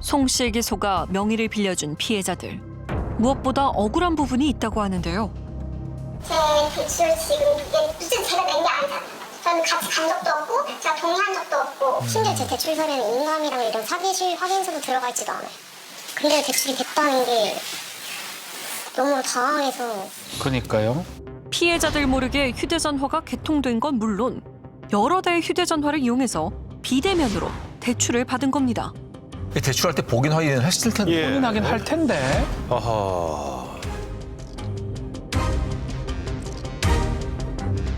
송 씨에게 속아 명의를 빌려준 피해자들. 무엇보다 억울한 부분이 있다고 하는데요. 제 대출 지금 이게 무슨 제가 낸 게 아니잖아요. 저는 같이 간 적도 없고 제가 동의한 적도 없고 심지어 제 대출 서류는 인감이랑 이런 사기실 확인서도 들어가 있지도 않아요. 근데 대출이 됐다는 게 너무 당황해서 그러니까요. 피해자들 모르게 휴대전화가 개통된 건 물론 여러 대의 휴대전화를 이용해서 비대면으로 대출을 받은 겁니다. 대출할 때 복인 확인을 했을 텐데. 예. 확인하긴 할 텐데. 아하.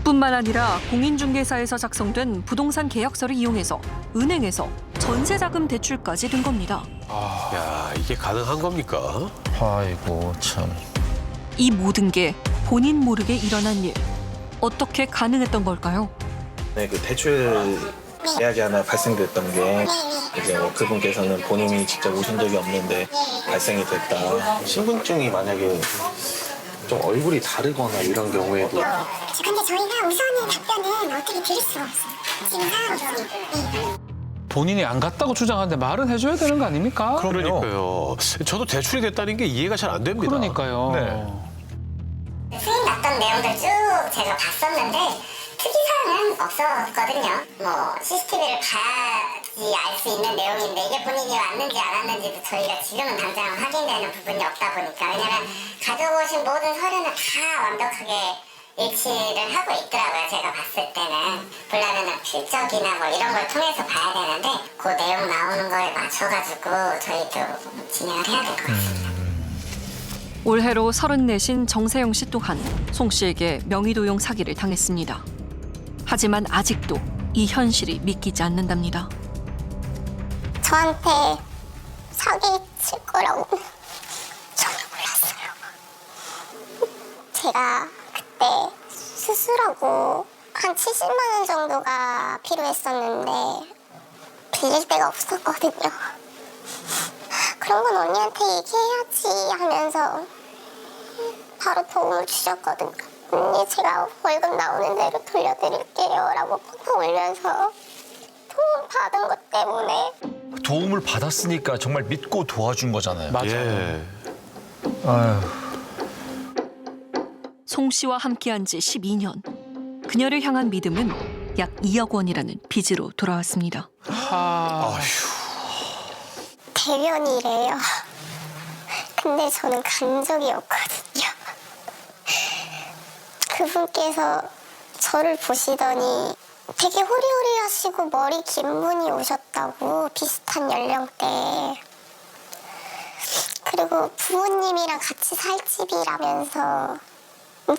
뿐만 아니라 공인중개사에서 작성된 부동산 계약서를 이용해서 은행에서 전세자금 대출까지 든 겁니다. 야, 이게 가능한 겁니까? 아이고 참. 이 모든 게 본인 모르게 일어난 일. 어떻게 가능했던 걸까요? 네, 그 대출 계약이 하나 발생됐던 게 이제 뭐 그분께서는 본인이 직접 오신 적이 없는데 발생이 됐다. 신분증이 만약에 좀 얼굴이 다르거나 이런 경우에도 근데 저희가 우선의 답변은 어떻게 드릴 수가 없어요. 지금 상황이 네. 본인이 안 갔다고 주장하는데 말은 해줘야 되는 거 아닙니까? 그러니까요. 저도 대출이 됐다는 게 이해가 잘 안 됩니다. 그러니까요. 네. 수익 났던 내용들 쭉 제가 봤었는데 특이사항은 없었거든요. 뭐 CCTV를 봐야지 알 수 있는 내용인데 이게 본인이 왔는지 안 왔는지도 저희가 지금은 당장 확인되는 부분이 없다 보니까 왜냐면 가져오신 모든 서류는 다 완벽하게 일치를 하고 있더라고요. 제가 봤을 때는 보려면은 필적이나 뭐 이런 걸 통해서 봐야 되는데 그 내용 나오는 거에 맞춰가지고 저희도 진행을 해야 될 것 같습니다. 올해로 34신 정세영 씨 또한 송 씨에게 명의도용 사기를 당했습니다. 하지만 아직도 이 현실이 믿기지 않는답니다. 저한테 사기칠 거라고 전혀 몰랐어요. 제가 그때 수술하고 한 70만 원 정도가 필요했었는데 빌릴 데가 없었거든요. 그런 건 언니한테 얘기해야지 하면서 바로 도움을 주셨거든요. 언니 제가 월급 나오는 대로 돌려드릴게요 라고 펑펑 울면서 도움 받은 것 때문에 도움을 받았으니까 정말 믿고 도와준 거잖아요. 맞아요. 예. 송 씨와 함께한 지 12년. 그녀를 향한 믿음은 약 2억 원이라는 빚으로 돌아왔습니다. 하... 대변이래요. 근데 저는 간 적이 없거든요. 그분께서 저를 보시더니 되게 호리호리하시고 머리 긴 분이 오셨다고 비슷한 연령대. 그리고 부모님이랑 같이 살 집이라면서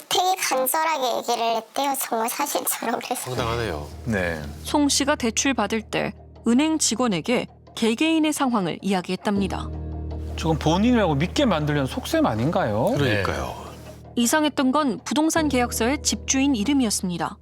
되게 간절하게 얘기를 했대요. 정말 사실처럼 그래서. 황당하네요. 네. 송 씨가 대출 받을 때 은행 직원에게 개개인의 상황을 이야기했답니다. 조금 본인이라고 믿게 만들려는 속셈 아닌가요? 그러니까요. 이상했던 건 부동산 계약서의 집주인 이름이었습니다.